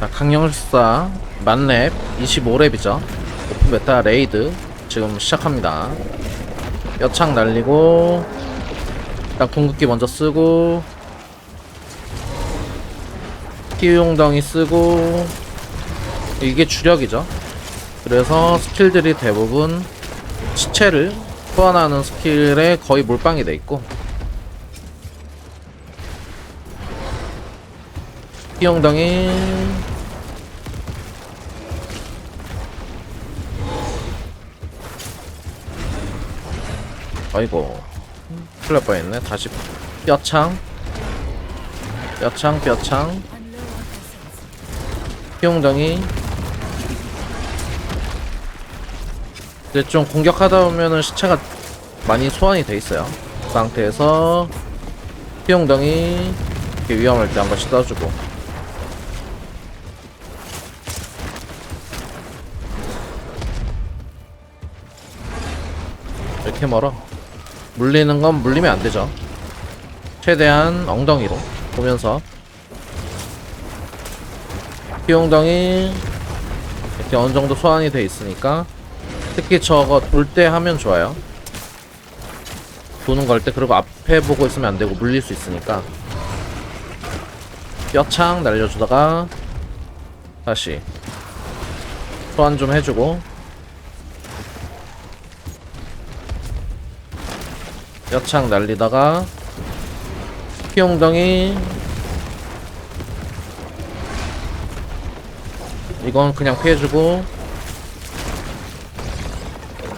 자, 강령술사 만렙 25렙이죠. 오픈 베타 레이드 지금 시작합니다. 뼈창 날리고 일단 궁극기 먼저 쓰고 피용덩이 쓰고 이게 주력이죠. 그래서 스킬들이 대부분 시체를 소환하는 스킬에 거의 몰빵이 돼 있고 피용덩이 아이고. 큰일 날 뻔했네. 다시 뼈창. 뼈창 뼈창. 피용덩이. 이제 좀 공격하다 보면은 시체가 많이 소환이 돼 있어요. 그 상태에서 피용덩이 이렇게 위험할 때 한 번씩 써주고. 이렇게 멀어 물리는 건 물리면 안 되죠. 최대한 엉덩이로 보면서. 피용덩이 이렇게 어느 정도 소환이 돼 있으니까 특히 저거 돌 때 하면 좋아요. 도는 걸 때 그리고 앞에 보고 있으면 안 되고 물릴 수 있으니까. 뼈창 날려주다가 다시 소환 좀 해주고 뼈창 날리다가 피용덩이 이건 그냥 피해주고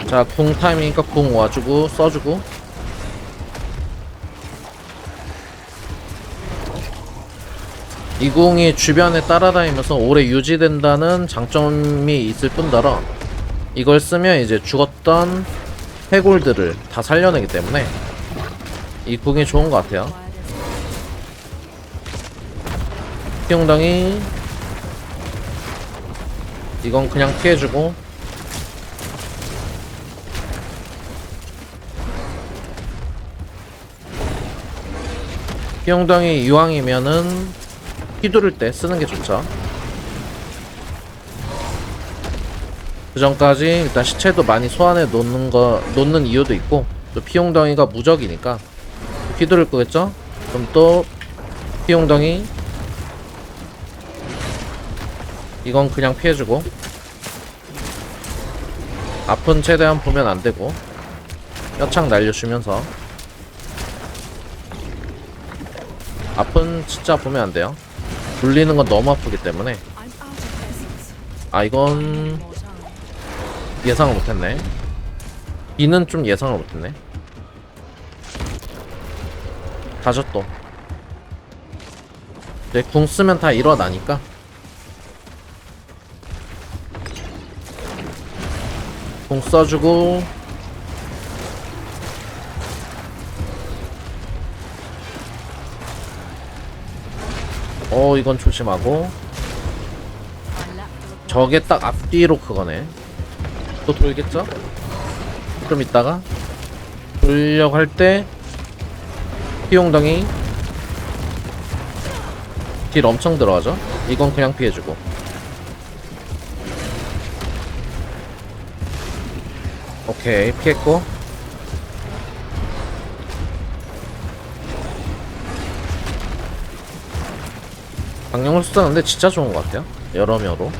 자궁 타이밍이니까 궁 와주고 써주고. 이 궁이 주변에 따라다니면서 오래 유지된다는 장점이 있을 뿐더러 이걸 쓰면 이제 죽었던 해골들을 다 살려내기 때문에 이 궁이 좋은 것 같아요. 피용덩이 이건 그냥 피해주고. 피용덩이 유황이면은 휘두를 때 쓰는 게 좋죠. 그 전까지 일단 시체도 많이 소환해 놓는 거 놓는 이유도 있고 또 피용덩이가 무적이니까 휘두를 거겠죠? 그럼 또 피용덩이 이건 그냥 피해주고 아픈 최대한 보면 안 되고 뼈창 날려주면서 아픈 진짜 보면 안 돼요. 물리는 건 너무 아프기 때문에 아 이건 예상을 못했네. 이는 좀 예상을 못했네. 또. 네, 궁 쓰면 다 일어나니까. 궁 써주고 어 이건 조심하고 저게 딱 앞뒤로 그거네 또 돌겠죠? 좀 있다가 돌려고 할때 피용덩이. 딜 엄청 들어가죠? 이건 그냥 피해주고. 오케이 피했고. 강령을 쓰는데 진짜 좋은 것 같아요. 여러모로.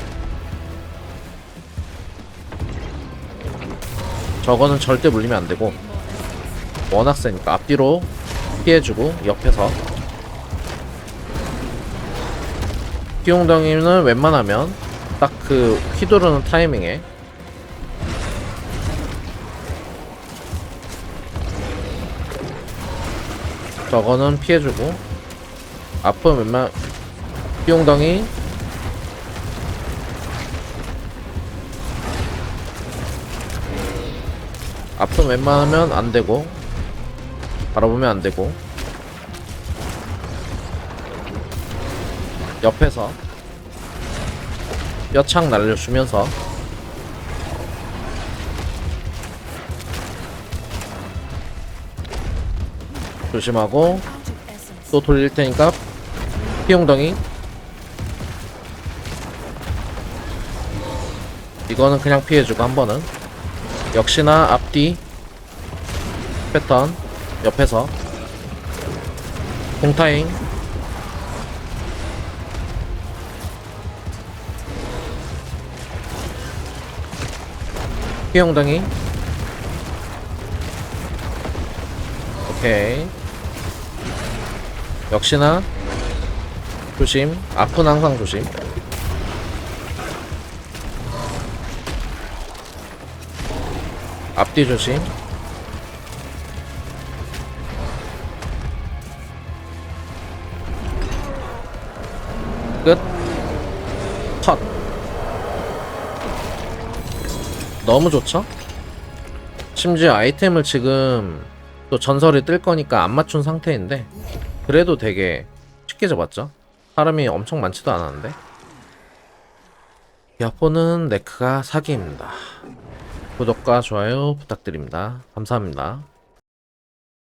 저거는 절대 물리면 안 되고. 워낙 세니까. 앞뒤로 피해주고 옆에서. 피용덩이는 웬만하면 딱 그 휘두르는 타이밍에. 저거는 피해주고. 앞은 웬만 피용덩이 앞은 웬만하면 안되고 바라보면 안 되고. 옆에서 뼈창 날려주면서. 조심하고 또 돌릴 테니까 피용덩이. 이거는 그냥 피해주고 한 번은. 역시나 앞뒤 패턴 옆에서. 공타잉. 피용등이. 오케이. 역시나. 조심. 앞은 항상 조심. 앞뒤 조심 끝 컷. 너무 좋죠? 심지어 아이템을 지금 또 전설이 뜰 거니까 안 맞춘 상태인데 그래도 되게 쉽게 잡았죠? 사람이 엄청 많지도 않았는데 야포는 네크가 사기입니다 구독과 좋아요 부탁드립니다 감사합니다